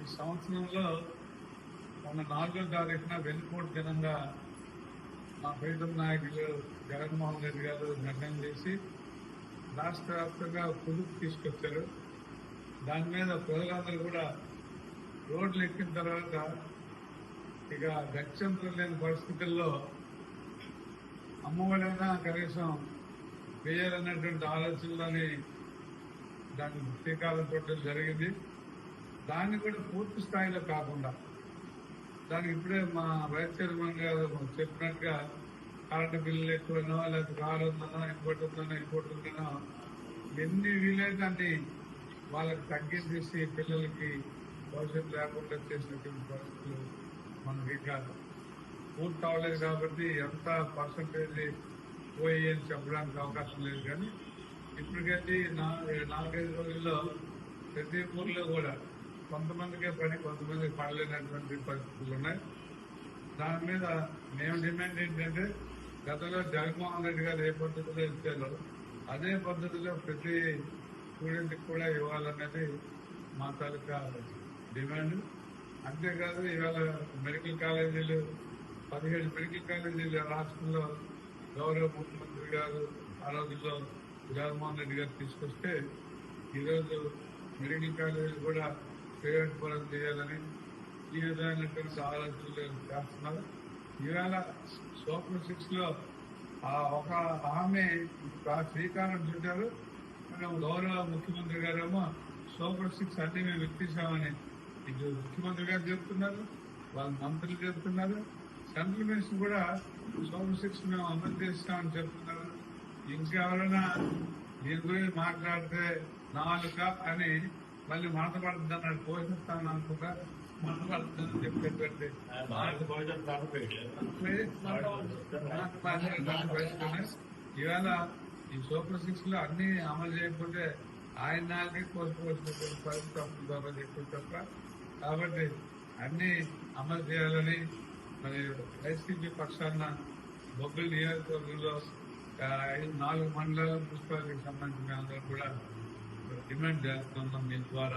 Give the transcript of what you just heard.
ఈ సంవత్సరంలో మన నాలుగో తారీఖున వెనుకోటి జనంగా మా ప్రీతం నాయకులు జగన్మోహన్ రెడ్డి గారు నిర్ణయం చేసి రాష్ట్ర వ్యాప్తంగా పొదుపు తీసుకొచ్చారు. దాని మీద ప్రజలందరూ కూడా రోడ్లు ఎక్కిన తర్వాత ఇక గత్యంతరం లేని పరిస్థితుల్లో అమ్మఒడైనా కనీసం వేయాలన్నటువంటి ఆలోచనలోని దాని శ్రీకారం చుట్టడం జరిగింది. దాన్ని కూడా పూర్తి స్థాయిలో కాకుండా దానికి ఇప్పుడే మా వైస్ చైర్మన్ గారు చెప్పినట్టుగా కరెంటు బిల్లులు ఎక్కువనో లేకపోతే కారు ఉందనో ఇంకోటి ఉందనో ఇంకోటి ఉందనో ఎన్ని వీలైతే అన్ని వాళ్ళకి తగ్గించేసి పిల్లలకి భవిష్యత్తు లేకుండా చేసినటువంటి పరిస్థితులు మనకి ఇంకా పూర్తి అవ్వలేదు కాబట్టి ఎంత పర్సంటేజ్ పోయి అని చెప్పడానికి అవకాశం లేదు కానీ ఇప్పటికైతే నా- నాలుగైదు రోజుల్లో ప్రతి ఊర్లో కూడా కొంతమందికే పని కొంతమందికి పడలేనటువంటి పరిస్థితులు ఉన్నాయి. దాని మీద మేము డిమాండ్ ఏంటంటే గతంలో జగన్మోహన్ రెడ్డి గారు ఏ పద్ధతిలో ఇచ్చారో అదే పద్ధతిలో ప్రతి స్టూడెంట్ కూడా ఇవ్వాలన్నది మా తాలూకా డిమాండ్. అంతేకాదు ఇవాళ మెడికల్ కాలేజీలు పదిహేడు మెడికల్ కాలేజీలు రాష్ట్రంలో గౌరవ ముఖ్యమంత్రి గారు ఆ రోజుల్లో జగన్మోహన్ రెడ్డి గారు తీసుకొస్తే ఈరోజు మెడికల్ కాలేజీలు కూడా పేమెంట్ ఫోరం చేయాలని ఈ విధమైనటువంటి ఆలోచనలు చేస్తున్నారు ఈవేళ సూపర్ సిక్స్లో ఆ ఒక ఆమె శ్రీకారం చుట్టారు. మనం గౌరవ ముఖ్యమంత్రి గారేమో సూపర్ సిక్స్ అన్ని మేము ఎత్తిసామని ఇది ముఖ్యమంత్రి గారు చెప్తున్నారు వాళ్ళ మంత్రులు చెప్తున్నారు. సెంట్రల్ మినిస్టర్ కూడా సూపర్ సిక్స్ మేము అమలు చేస్తామని చెప్తున్నారు. ఇంకెవరైనా దీని గురించి మాట్లాడితే నాలుక అని మళ్ళీ మాట పడుతుంది అన్నాడు పోషిస్తాను అనుకుంటా మాట పడుతుందని చెప్పేటువంటి ఇవాళ ఈ సూపర్ సిక్స్లో అన్ని అమలు చేయకపోతే ఆయన నాలుగే కోరుకోవాల్సినటువంటి పరిస్థితి అప్పుడు ద్వారా చెప్పి తప్ప. కాబట్టి అన్ని అమలు చేయాలని మరి వైసీపీ పక్షాన బొబ్బిలి నియోజకవర్గంలో నాలుగు మండలాల పుష్పాలకు సంబంధించిన అందరూ కూడా డిమాండ్ చేస్తున్నాం మీ ద్వారా